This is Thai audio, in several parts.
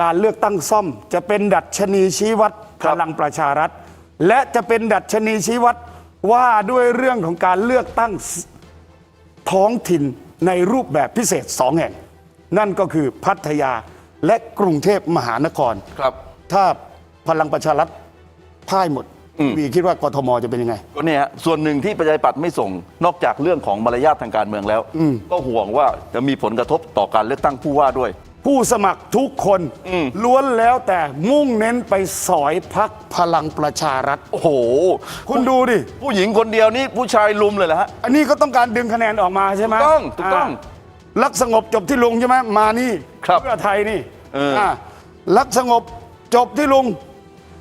การเลือกตั้งซ่อม จะเป็นดัชนีชี้วัดคพรับลังประชารัฐ และจะเป็นดัชนีชี้วัดว่าด้วยเรื่องของการเลือกตั้งท้องถิ่นในรูปแบบพิเศษสองแห่ง นั่นก็คือพัทยาและกรุงเทพมหานครครับ ถ้าพลังประชารัฐพ่ายหมดวีคิดว่ากทมจะเป็นยังไงก็เนี่ยฮะส่วนหนึ่งที่ประชาธิปัตย์ไม่ส่งนอกจากเรื่องของมารยาททางการเมืองแล้ว ก็ห่วงว่าจะมีผลกระทบต่อการเลือกตั้งผู้ว่าด้วย ผู้สมัครทุกคนอืมล้วนแล้วแต่มุ่งเน้นไปสอยพักพลังประชารัฐ โอ้โห คุณดูดิ ผู้หญิงคนเดียวนี่ผู้ชายลุมเลยเหรอฮะ อันนี้ก็ต้องการดึงคะแนนออกมาใช่ไหมถูกต้องถูกต้องารักสงบจบที่ลุงใช่ไหมมานี่ครับเพื่อไทยนี่เอออ่ารักสงบจบที่ลุง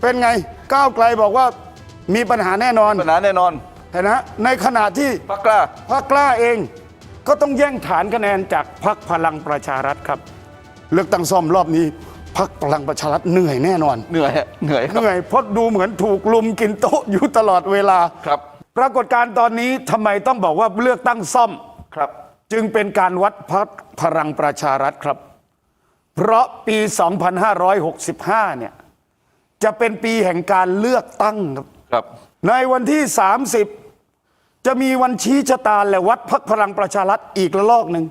เป็นไงก้าวไกลบอกว่ามีปัญหาแน่นอนปัญหาแน่นอนเห็นนะในขณะที่พักกล้าพรรคกล้าเอง ก็ต้องแย่งฐานคะแนนจากพรรคพลังประชารัฐครับ เลือกตั้งซ่อมรอบนี้พรรคพลังประชารัฐเหนื่อยแน่นอน เหนื่อยฮะเหนื่อยคเหรับ นื่อยเพราะดูเหมือนถูกลุมกินโต๊ะอยู่ตลอดเวลาครับ ปรากฏการณ์ตอนนี้ทำไมต้องบอกว่าเลือกตั้งซ่อม ครับ จึงเป็นการวัดพักพลังประชารัฐครับ เพราะปี 2565 เนี่ย จะเป็นปีแห่งการเลือกตั้งครับ ครับ ในวันที่ 30 จะมีวันชี้ชะตาและวัดพักพลังประชารัฐอีกระลอกหนึ่ง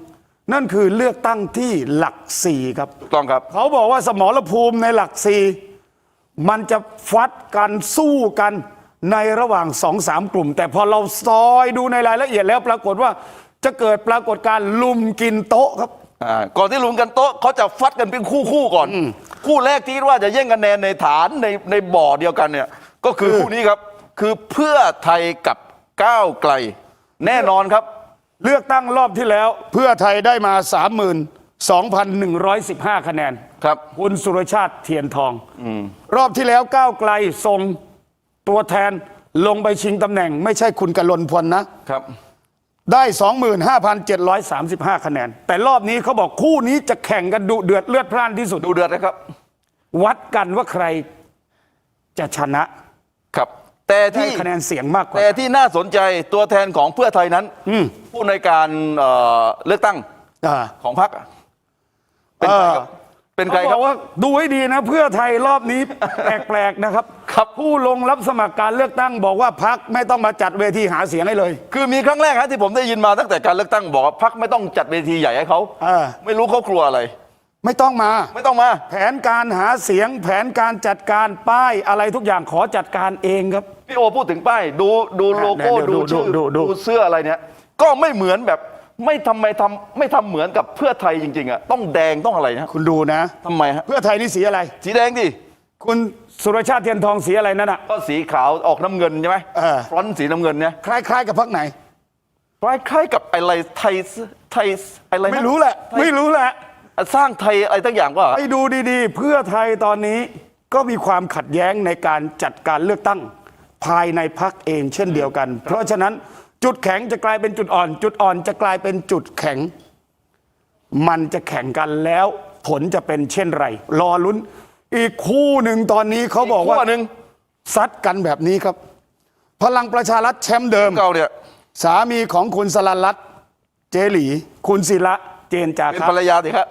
นั่นคือเลือกตั้งที่หลักสี่ครับ ถูกต้องครับ เขาบอกว่าสมรภูมิในหลักสี่มันจะฟัดกันสู้กันในระหว่างสองสามกลุ่ม แต่พอเราซอยดูในรายละเอียดแล้วปรากฏว่าจะเกิดปรากฏการณ์ลุมกินโต๊ะครับ อ่าก่อนที่ลุมกันโต๊ะเขาจะฟัดกันเป็นคู่คู่ๆก่อน คู่แรกที่ว่าจะแย่งคะแนนในฐานในในบ่อเดียวกันเนี่ย ก็คือคู่นี้ครับ คือเพื่อไทยกับก้าวไกล แน่นอนครับ เลือกตั้งรอบที่แล้วเพื่อไทยได้มา 32,115 คะแนน ครับ คุณสุรชาติเทียนทองรอบที่แล้วก้าวไกลส่งตัวแทนลงไปชิงตำแหน่ง ไม่ใช่คุณกลนพลนะ ครับ ได้ 25,735 คะแนน แต่รอบนี้เขาบอกคู่นี้จะแข่งกันดุเดือดเลือดพล่านที่สุด ดูเดือดนะครับ วัดกันว่าใครจะชนะครับ แต่ได้ที่คะแนนเสียงมากกว่า แต่ที่น่าสนใจตัวแทนของเพื่อไทยนั้นอืม ผู้ในวยการเอ่อเลือกตั้งอ่า ของพรรคอะเป็นใครครับเป็นใครเขาคบรัอบกว่าดูให้ดีนะเพื่อไทยรอบนี้ แปลกๆนะครับ ครับ ผู้ลงรับสมัครการเลือกตั้งบอกว่าพักไม่ต้องมาจัดเวทีหาเสียงให้เลย คือมีครั้งแรกฮะที่ผมได้ยินมาตั้งแต่การเลือกตั้งบอกว่าพรรคไม่ต้องจัดเวทีใหญ่ให้เขาอ่าไม่รู้เขากลัวอะไร ไม่ต้องมา ไม่ต้องมา แผนการหาเสียงแผนการจัดการป้ายอะไรทุกอย่างขอจัดการเองครับ พี่โอพูดถึงป้ายดูดูโลโก้เดี๋ดูยวดูชื่อดูดู ดูเสื้ออะไรเนี่ย ก็ไม่เหมือนแบบไม่ทำไมทำไม่ทำเหมือนกับเพื่อไทยจริงๆอะต้องแดงต้องอะไรนะคุณดูนะ ทำไมฮะเพื่อไทยนี่สีอะไร สีแดงดิคุณสุรชาติเทียนทองสีอะไรนั่นอะ ก็สีขาวออกน้ำเงินใช่ไหมเออ ฟรอนต์สีน้ำเงินเนี่ยคล้าย ๆ กับพักไหน คล้ายๆกับอะไรไทยไทยอะไรนะไม่รู้แหละ ไม่รู้แหละ สร้างไทยอะไรตั้งอย่างว่าไปดูดีๆ เพื่อไทยตอนนี้ก็มีความขัดแย้งในการจัดการเลือกตั้งภายในพักเองเช่นเดียวกัน เพราะฉะนั้นจุดแข็งจะกลายเป็นจุดอ่อน จุดอ่อนจะกลายเป็นจุดแข็ง มันจะแข่งกันแล้ว ผลจะเป็นเช่นไร รอลุ้น อีกคู่หนึ่งตอนนี้เขาบอกว่าขั้วหนึ่งซัดกันแบบนี้ครับ พลังประชารัฐแชมป์เดิมเก่าเนี่ยสามีของคุณสลันรัตน์เจหลี คุณศิระเจนจาเป็นครับภรรยาสิครับ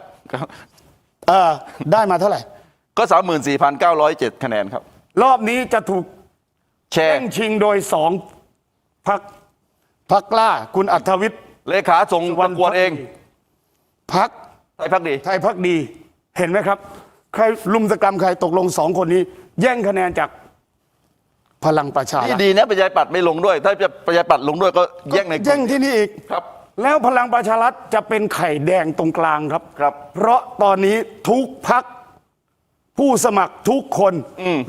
เออได้มาเท่าไหร่ ก็สามหมื่นสี่พันเก้าร้อยเจ็ดคะแนนครับ รอบนี้จะถูกแชแย่ร์งชิงโดยสองพักพักกล้า คุณอัธวิทย์ เลขาส่งประกวดเองพักไทยพักดี ไทยพักดี เห็นไหมครับ ใครลุมสกรรมใครตกลงสองคนนี้ แย่งคะแนนจากพลังประชารันี่ฐดีนะประชาธิปัตย์ไม่ลงด้วย ถ้าประชาธิปัตย์ลงด้วยก็แย่งในแย่งที่นี่อีก ครับ แล้วพลังประชารัฐจะเป็นไข่แดงตรงกลางครับ ครับ เพราะตอนนี้ทุกพักผู้สมัครทุกคน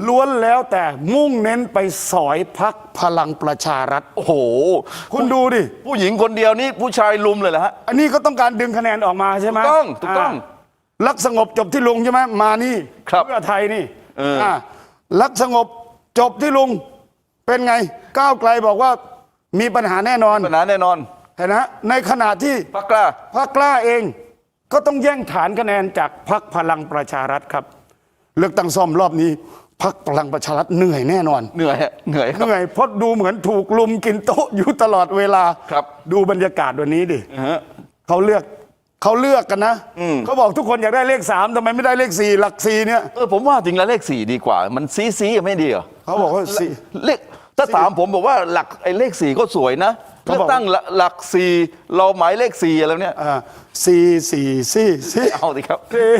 ล้วนแล้วแต่มุ่งเน้นไปสอยพักพลังประชารัฐ โอ้โห คุณดูดิ ผู้หญิงคนเดียวนี่ผู้ชายลุมเลยเหรอฮะ อันนี้ก็ต้องการดึงคะแนนออกมาใช่ไหมถูกต้องถูกต้องารักสงบจบที่ลุงใช่ไหมมานี่ครับเพื่อไทยนี่เอออ่ารักสงบจบที่ลุงเป็นไง ก้าวไกลบอกว่ามีปัญหาแน่นอนปัญหาแน่นอน เห็นนะในขณะที่พักกล้าพรรคกล้าเอง ก็ต้องแย่งฐานคะแนนจากพรรคพลังประชารัฐครับ เลือกตั้งซ่อมรอบนี้พรรคพลังประชารัฐเหนื่อยแน่นอน เหนื่อยฮะเหนื่อยคเหรับ นื่อยเพราะดูเหมือนถูกลุมกินโต๊ะอยู่ตลอดเวลาครับ ดูบรรยากาศวันนี้ดิ นะฮะ เขาเลือกเขาเลือกกันนะ เขาบอกทุกคนอยากได้เลขสามทำไมไม่ได้เลขสี่หลักสี่เนี่ย เออผมว่าจริงแล้วเลขสี่ดีกว่า มันซีซีไม่ดีเหรอเขาบอกว่าสี่ เลขถ้าถามผมบอกว่าหลักไอ้เลขสี่ก็สวยนะ เขาเลืบอกอกตั้งหลักหลักสี่เราหมายเลขสี่อะไรเนี่ยอ่าสี่สี่สี่สี่เอาสิครับสี่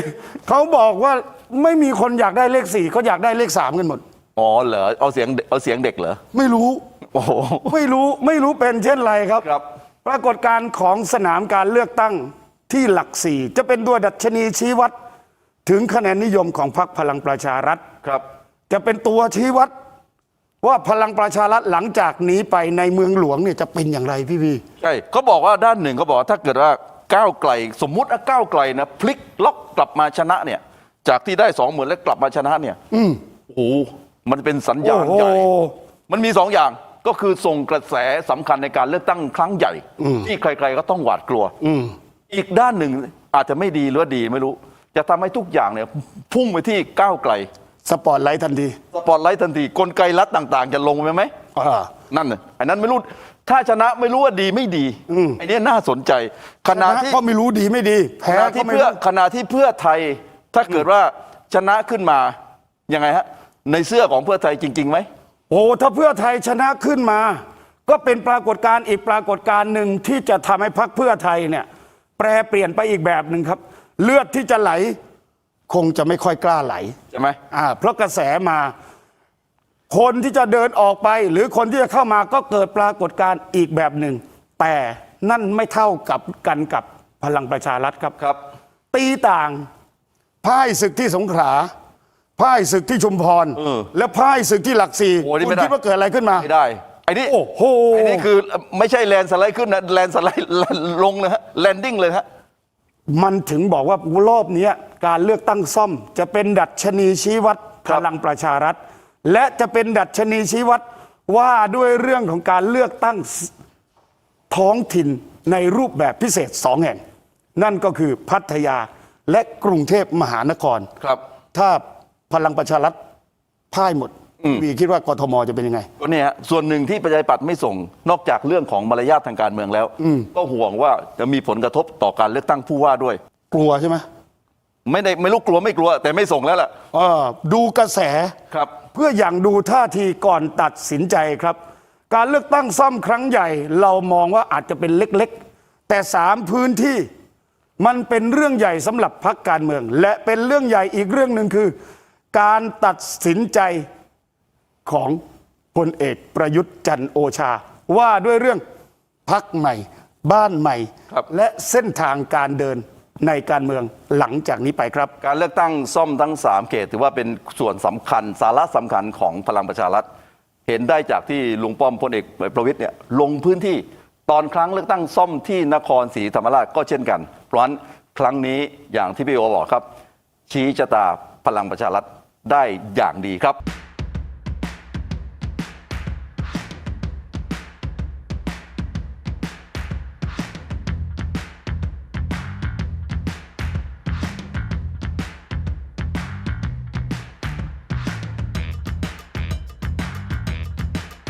เขาบอกว่าไม่มีคนอยากได้เลขสี่เขาอยากได้เลขสามกันหมด อ๋อเหรอเอาเสียงเอาเสียงเด็กเหรอ ไม่รู้โอ้โหไม่รู้ไม่รู้เป็นเช่นไรครับครับ ปรากฏการณ์ของสนามการเลือกตั้งที่หลักสี่จะเป็นตัวดัชนีชี้วัด ถึงคะแนนนิยมของพรรคพลังประชารัฐครับ จะเป็นตัวชี้วัด ว่าพลังประชารัฐหลังจากนี้ไปในเมืองหลวงเนี่ยจะเป็นอย่างไรพี่วีใช่เขาบอกว่าด้านหนึ่งเขาบอกว่าถ้าเกิดว่าก้าวไกล สมมุติว่าก้าวไกลนะพลิกล็อกกลับมาชนะเนี่ย จากที่ได้สองหมื่นแล้วกลับมาชนะเนี่ยโอ้โหมันเป็นสัญญาโอ้ณโหใหญ่มันมีสองอย่างก็คือส่งกระแสสำคัญในการเลือกตั้งครั้งใหญ่ ที่ใคร ๆ ก็ต้องหวาดกลัวอีกด้านหนึ่งอาจจะไม่ดีหรือว่าดีไม่รู้ จะทำให้ทุกอย่างเนี่ยพุ่งไปที่ก้าวไกล สปอร์ตไลท์ทันทีสปอตไลท์ทันทีกลไกรัฐต่างๆ จะลงไปไหมอ่า นั่นน่ะอันนั้นไม่รู้ถ้าชนะไม่รู้ว่าดีไม่ดีไอ้นี่น่าสนใจขณะที่ ก็ไม่รู้ดีไม่ดีขแพ้ณะก็ที่ไม่เพื่อรู้ ขณะที่เพื่อไทยถ้าเกิดว่าชนะขึ้นมายังไงฮะในเสื้อของเพื่อไทยจริงๆไหม โอ้ถ้าเพื่อไทยชนะขึ้นมา ก็เป็นปรากฏการณ์อีกปรากฏการณ์หนึ่งที่จะทำให้พรรคเพื่อไทยเนี่ย แปรเปลี่ยนไปอีกแบบหนึ่งครับ เลือดที่จะไหล คงจะไม่ค่อยกล้าไหลใช่ไหมอ่าเพราะกระแสมา คนที่จะเดินออกไป หรือคนที่จะเข้ามาก็เกิดปรากฏการณ์อีกแบบหนึ่ง แต่นั่นไม่เท่ากับกันกับพลังประชารัฐครับครับ ตีต่างพ่ายศึกที่สงขลาพ่ายศึกที่ชุมพร เออและพ่ายศึกที่หลักสี่โอ้นี่คุไม่ณได้ คิดว่าเกิดอะไรขึ้นมา ไม่ได้ไอ้นี่โอ้โห ไอ้นี่คือไม่ใช่แลนสไลด์ขึ้นนะแลนสไลด์ลงนะฮะแลนดิ้งเลยฮะ มันถึงบอกว่ารอบเนี้ย การเลือกตั้งซ่อม จะเป็นดัชนีชี้วัดคพรับลังประชารัฐ และจะเป็นดัชนีชี้วัดว่าด้วยเรื่องของการเลือกตั้งท้องถิ่นในรูปแบบพิเศษสองแห่ง นั่นก็คือพัทยาและกรุงเทพมหานครครับ ถ้าพลังประชารัฐพ่ายหมดวีคิดว่ากทมจะเป็นยังไงก็เนี่ยฮะส่วนหนึ่งที่ประชาธิปัตย์ไม่ส่งนอกจากเรื่องของมารยาททางการเมืองแล้ว ก็ห่วงว่าจะมีผลกระทบต่อการเลือกตั้งผู้ว่าด้วย กลัวใช่ไหม ไม่ได้ไม่รู้กลัวไม่กลัว แต่ไม่ส่งแล้วล่ะ เออดูกระแส ครับ เพื่ออย่างดูท่าทีก่อนตัดสินใจครับ การเลือกตั้งซ่อมครั้งใหญ่ เรามองว่าอาจจะเป็นเล็กๆ แต่สามพื้นที่มันเป็นเรื่องใหญ่สำหรับพรรคการเมือง และเป็นเรื่องใหญ่อีกเรื่องหนึ่งคือ การตัดสินใจของพลเอกประยุทธ์จันทร์โอชา ว่าด้วยเรื่องพักใหม่ บ้านใหม่ ครับ และเส้นทางการเดิน ในการเมืองหลังจากนี้ไปครับ การเลือกตั้งซ่อมทั้ง 3 เขต ถือว่าเป็นส่วนสำคัญสาระสำคัญของพลังประชารัฐ เห็นได้จากที่ลุงป้อมพลเอกประวิตยเนี่ยลงพื้นที่ตอนครั้งเลือกตั้งซ่อมที่นครศรีธรรมราชก็เช่นกัน เพราะฉะนั้นครั้งนี้อย่างที่พี่โอบอกครับ ชี้ชะตาพลังประชารัฐได้อย่างดีครับ